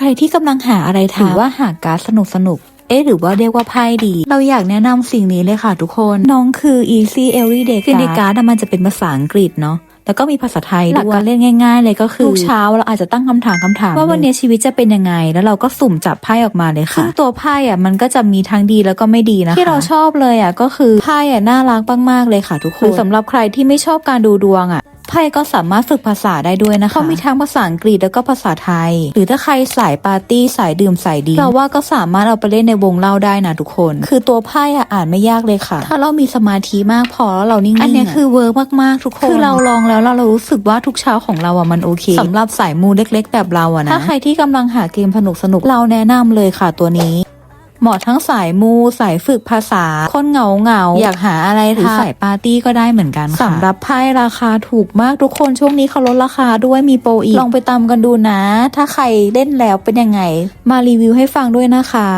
ใครที่กำลังหาอะไรทำหรือว่าหาการ์ดสนุกสนุกๆเอ๊ะหรือว่าเรียกว่าไพ่ดี เราอยากแนะนำสิ่งนี้เลยค่ะทุกคน น้องคือ easy everyday คือในการ์ดอะมันจะเป็นภาษาอังกฤษเนาะแล้วก็มีภาษาไทยด้วยหลักการเล่นง่ายๆ เลยก็คือทุกเช้าเราอาจจะตั้งคำถามคำถาม ว่าวันนี้ชีวิตจะเป็นยังไง แล้วเราก็สุ่มจับไพ่ออกมาเลยค่ะซึ่งตัวไพ่อะมันก็จะมีทั้งดีแล้วก็ไม่ดีนะคะที่เราชอบเลยอะก็คือไพ่อะน่ารักมากๆเลยค่ะ ทุกคนหรือสำหรับใครที่ไม่ชอบการดูดวงอะ ไพ่ก็สามารถฝึกภาษาได้ด้วยนะคะเขามีทั้งภาษาอังกฤษแล้วก็ภาษาไทย หรือถ้าใครสายปาร์ตี้สายดื่มสายดีเราว่าก็สามารถเอาไปเล่นในวงเล่าได้นะทุกคน คือตัวไพ่อะอ่านไม่ยากเลยค่ะ ถ้าเรามีสมาธิมากพอแล้วเรานิ่งๆอันเนี้ยคือเวิร์กมากๆทุกคนคือเราลองแล้วเรารู้สึกว่าทุกเช้าของเราอะมันโอเคสำหรับสายมูเล็ก ๆ แบบเราอะนะถ้าใครที่กำลังหาเกมสนุกสนุกๆเราแนะนำเลยค่ะตัวนี้ เหมาะทั้งสายมูสายฝึกภาษา คนเหงาเหงาๆอยากหาอะไรหรือสายปาร์ตี้ก็ได้เหมือนกันค่ะสำหรับไพ่ราคาถูกมากทุกคนช่วงนี้เขาลดราคาด้วยมีโปรอีกลองไปตามกันดูนะ ถ้าใครเล่นแล้วเป็นยังไง มารีวิวให้ฟังด้วยนะคะ